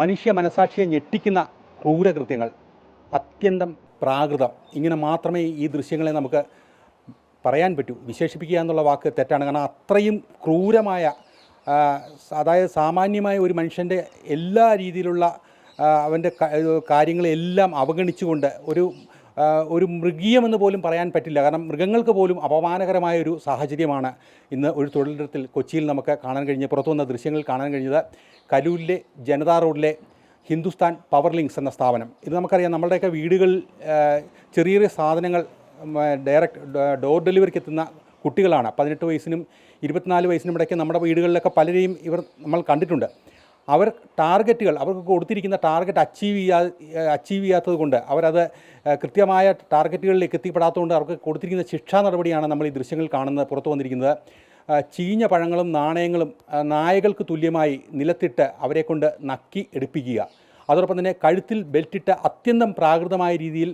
മനുഷ്യ മനസാക്ഷിയെ ഞെട്ടിക്കുന്ന ക്രൂരകൃത്യങ്ങൾ. അത്യന്തം പ്രാകൃതം. ഇങ്ങനെ മാത്രമേ ഈ ദൃശ്യങ്ങളെ നമുക്ക് പറയാൻ പറ്റൂ. വിശേഷിപ്പിക്കുക എന്നുള്ള വാക്ക് തെറ്റാണ്. കാരണം അത്രയും ക്രൂരമായ അതായത് സാമാന്യമായ ഒരു മനുഷ്യന്റെ എല്ലാ രീതിയിലുള്ള അവന്റെ കാര്യങ്ങളെല്ലാം അവഗണിച്ചുകൊണ്ട് ഒരു ഒരു മൃഗീയമെന്ന് പോലും പറയാൻ പറ്റില്ല. കാരണം മൃഗങ്ങൾക്ക് പോലും അപമാനകരമായ ഒരു സാഹചര്യമാണ് ഇന്ന് ഒരു തൊഴിലിടത്തിൽ കൊച്ചിയിൽ നമുക്ക് കാണാൻ കഴിഞ്ഞ പുറത്തു വന്ന ദൃശ്യങ്ങൾ കാണാൻ കഴിഞ്ഞത്. കലൂരിലെ ജനതാ റോഡിലെ ഹിന്ദുസ്ഥാൻ പവർ ലിങ്ക്സ് എന്ന സ്ഥാപനം. ഇത് നമുക്കറിയാം നമ്മുടെയൊക്കെ വീടുകളിൽ ചെറിയ ചെറിയ സാധനങ്ങൾ ഡയറക്റ്റ് ഡോർ ഡെലിവറിക്ക് എത്തുന്ന കുട്ടികളാണ്. പതിനെട്ട് വയസ്സിനും ഇരുപത്തിനാല് വയസ്സിനും ഇടയ്ക്ക് നമ്മുടെ വീടുകളിലൊക്കെ പലരെയും ഇവർ നമ്മൾ കണ്ടിട്ടുണ്ട്. അവർ ടാർഗറ്റുകൾ അവർക്ക് കൊടുത്തിരിക്കുന്ന ടാർഗറ്റ് അച്ചീവ് ചെയ്യാ അച്ചീവ് ചെയ്യാത്തത് കൊണ്ട് അവരത് കൃത്യമായ ടാർഗറ്റുകളിലേക്ക് എത്തിപ്പെടാത്തതുകൊണ്ട് അവർക്ക് കൊടുത്തിരിക്കുന്ന ശിക്ഷാ നടപടിയാണ് നമ്മൾ ഈ ദൃശ്യങ്ങൾ കാണുന്നത് പുറത്തു വന്നിരിക്കുന്നത്. ചീഞ്ഞ പഴങ്ങളും നാണയങ്ങളും നായകൾക്ക് തുല്യമായി നിലത്തിട്ട് അവരെക്കൊണ്ട് നക്കി എടുപ്പിക്കുക. അതോടൊപ്പം തന്നെ കഴുത്തിൽ ബെൽറ്റിട്ട് അത്യന്തം പ്രാകൃതമായ രീതിയിൽ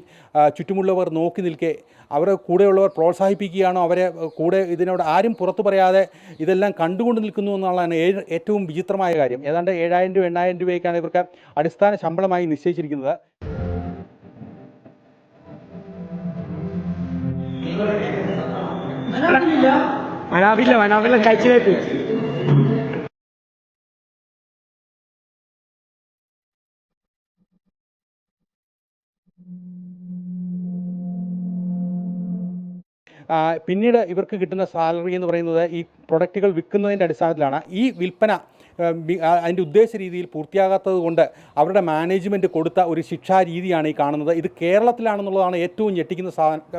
ചുറ്റുമുള്ളവർ നോക്കി നിൽക്കെ അവരെ കൂടെയുള്ളവർ പ്രോത്സാഹിപ്പിക്കുകയാണോ? അവരെ കൂടെ ഇതിനോട് ആരും പുറത്തു പറയാതെ ഇതെല്ലാം കണ്ടുകൊണ്ട് നിൽക്കുന്നു എന്നുള്ളതാണ് ഏറ്റവും വിചിത്രമായ കാര്യം. ഏതാണ്ട് ഏഴായിരം രൂപ എണ്ണായിരം രൂപയ്ക്കാണ് ഇവർക്ക് അടിസ്ഥാന ശമ്പളമായി നിശ്ചയിച്ചിരിക്കുന്നത്. മനാവില്ല മനാവില്ല കഴിച്ചിട്ട് പിന്നീട് ഇവർക്ക് കിട്ടുന്ന സാലറി എന്ന് പറയുന്നത് ഈ പ്രൊഡക്റ്റുകൾ വിൽക്കുന്നതിന്റെ അടിസ്ഥാനത്തിലാണ്. ഈ വിൽപ്പന അതിന്റെ ഉദ്ദേശ രീതിയിൽ പൂർത്തിയാകാത്തത് കൊണ്ട് അവരുടെ മാനേജ്മെന്റ് കൊടുത്ത ഒരു ശിക്ഷാ രീതിയാണ് ഈ കാണുന്നത്. ഇത് കേരളത്തിലാണെന്നുള്ളതാണ് ഏറ്റവും ഞെട്ടിക്കുന്ന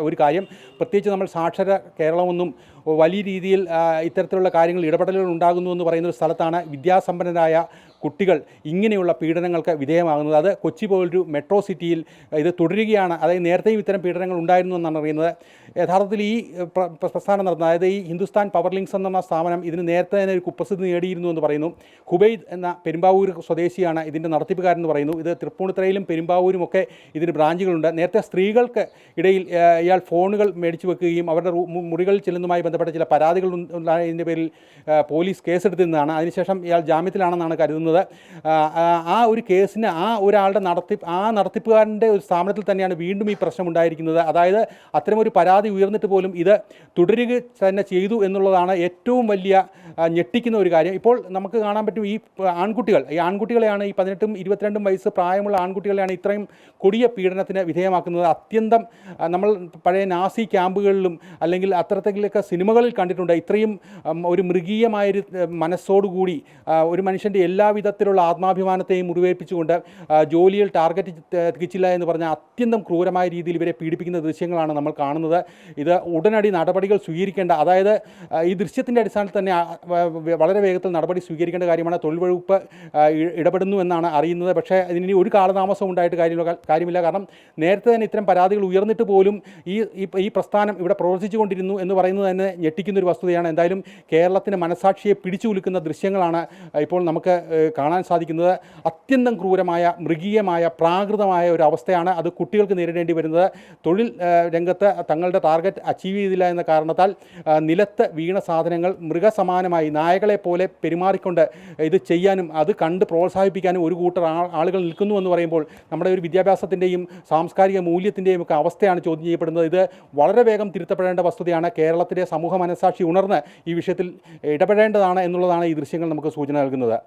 ഒരു കാര്യം. പ്രത്യേകിച്ച് നമ്മൾ സാക്ഷര കേരളമെന്നും വലിയ രീതിയിൽ ഇത്തരത്തിലുള്ള കാര്യങ്ങൾ ഇടപെടലുകൾ ഉണ്ടാകുന്നു എന്ന് പറയുന്ന ഒരു സ്ഥലത്താണ് വിദ്യാസമ്പന്നരായ കുട്ടികൾ ഇങ്ങനെയുള്ള പീഡനങ്ങൾക്ക് വിധേയമാകുന്നത്. അത് കൊച്ചി പോലൊരു മെട്രോ സിറ്റിയിൽ ഇത് തുടരുകയാണ്. അതായത് നേരത്തെയും ഇത്തരം പീഡനങ്ങൾ ഉണ്ടായിരുന്നു എന്നാണ് അറിയുന്നത്. യഥാർത്ഥത്തിൽ ഈ പ്ര- പ്ര- പ്രസ്ഥാനം നടന്ന അതായത് ഈ ഹിന്ദുസ്ഥാൻ പവർ ലിങ്ക്സ് എന്ന സ്ഥാപനം ഇതിന് നേരത്തെ തന്നെ ഒരു കുപ്രസിദ്ധി നേടിയിരുന്നു എന്ന് പറയുന്നു. ഹുബൈദ് എന്ന പെരുമ്പാവൂർ സ്വദേശിയാണ് ഇതിന്റെ നടത്തിപ്പുകാരെന്ന് പറയുന്നു. ഇത് തൃപ്പൂണിത്തറയിലും പെരുമ്പാവൂരും ഒക്കെ ഇതിന് ബ്രാഞ്ചുകളുണ്ട്. നേരത്തെ സ്ത്രീകൾക്ക് ഇടയിൽ ഇയാൾ ഫോണുകൾ മേടിച്ചു വെക്കുകയും അവരുടെ മുറികളിൽ ചെല്ലുന്നതുമായി ബന്ധപ്പെട്ട ചില പരാതികൾ ഇതിന്റെ പേരിൽ പോലീസ് കേസെടുത്തിരുന്നതാണ്. അതിനുശേഷം ഇയാൾ ജാമ്യത്തിലാണെന്നാണ് കരുതുന്നത്. ആ, ഒരു കേസിന് ആ ഒരാളുടെ നടത്തി ആ നടത്തിപ്പുകാരന്റെ ഒരു സ്ഥാപനത്തിൽ തന്നെയാണ് വീണ്ടും ഈ പ്രശ്നം ഉണ്ടായിരിക്കുന്നത്. അതായത് അത്തരമൊരു പരാതി ഉയർന്നിട്ട് പോലും ഇത് തുടരുക തന്നെ ചെയ്തു എന്നുള്ളതാണ് ഏറ്റവും വലിയ ഞെട്ടിക്കുന്ന ഒരു കാര്യം. ഇപ്പോൾ നമുക്ക് കാണാൻ പറ്റും ഈ ആൺകുട്ടികൾ ഈ ആൺകുട്ടികളെയാണ് ഈ പതിനെട്ടും ഇരുപത്തിരണ്ടും വയസ്സ് പ്രായമുള്ള ആൺകുട്ടികളെയാണ് ഇത്രയും കൊടിയ പീഡനത്തിന് വിധേയമാക്കുന്നത്. അത്യന്തം നമ്മൾ പഴയ നാസി ക്യാമ്പുകളിലും അല്ലെങ്കിൽ അത്തരത്തിലൊക്കെ സിനിമകളിൽ കണ്ടിട്ടുണ്ട്. ഇത്രയും ഒരു മൃഗീയമായൊരു മനസ്സോടുകൂടി ഒരു മനുഷ്യന്റെ എല്ലാവിധത്തിലുള്ള ആത്മാഭിമാനത്തെയും മുറിവേൽപ്പിച്ചുകൊണ്ട് ജോലിയിൽ ടാർഗറ്റ് തികച്ചില്ല എന്ന് പറഞ്ഞാൽ അത്യന്തം ക്രൂരമായ രീതിയിൽ ഇവരെ പീഡിപ്പിക്കുന്ന ദൃശ്യങ്ങളാണ് നമ്മൾ കാണുന്നത്. ഇത് ഉടനടി നടപടികൾ സ്വീകരിക്കേണ്ട അതായത് ഈ ദൃശ്യത്തിന്റെ അടിസ്ഥാനത്തിൽ തന്നെ വളരെ വേഗത്തിൽ നടപടി സ്വീകരിക്കേണ്ട കാര്യമാണ്. തൊഴിൽ വകുപ്പ് ഇടപെടുന്നു എന്നാണ് അറിയുന്നത്. പക്ഷേ ഇതിനി ഒരു കാലതാമസം ഉണ്ടായിട്ട് കാര്യമില്ല. കാര്യമില്ല. കാരണം നേരത്തെ തന്നെ ഇത്തരം പരാതികൾ ഉയർന്നിട്ട് പോലും ഈ ഈ- പ്രസ്ഥാനം ഇവിടെ പ്രവർത്തിച്ചുകൊണ്ടിരുന്നു എന്ന് പറയുന്നത് തന്നെ ഞെട്ടിക്കുന്ന ഒരു വസ്തുതയാണ്. എന്തായാലും കേരളത്തിന്റെ മനസാക്ഷിയെ പിടിച്ചു കുലുക്കുന്ന ദൃശ്യങ്ങളാണ് ഇപ്പോൾ നമുക്ക് കാണാൻ സാധിക്കുന്നത്. അത്യന്തം ക്രൂരമായ മൃഗീയമായ പ്രാകൃതമായ ഒരു അവസ്ഥയാണ് അത് കുട്ടികൾക്ക് നേരിടേണ്ടി വരുന്നത്. തൊഴിൽ രംഗത്ത് തങ്ങളുടെ ടാർഗറ്റ് അച്ചീവ് ചെയ്തില്ല എന്ന കാരണത്താൽ നിലത്ത് വീണ സാധനങ്ങൾ മൃഗസമാനമായി നായകളെ പോലെ പെരുമാറിക്കൊണ്ട് ഇത് ചെയ്യാനും അത് കണ്ട് പ്രോത്സാഹിപ്പിക്കാനും ഒരു കൂട്ടർ ആളുകൾ നിൽക്കുന്നു എന്ന് പറയുമ്പോൾ നമ്മുടെ ഒരു വിദ്യാഭ്യാസത്തിന്റെയും സാംസ്കാരിക മൂല്യത്തിന്റെയും ഒക്കെ അവസ്ഥയാണ് ചോദ്യം ചെയ്യപ്പെടുന്നത്. ഇത് വളരെ വേഗം തിരുത്തപ്പെടേണ്ട വസ്തുതയാണ്. കേരളത്തിലെ സമൂഹ മനസാക്ഷി ഉണർന്ന് ഈ വിഷയത്തിൽ ഇടപെടേണ്ടതാണ് എന്നുള്ളതാണ് ഈ ദൃശ്യങ്ങൾ നമുക്ക് സൂചന നൽകുന്നത്.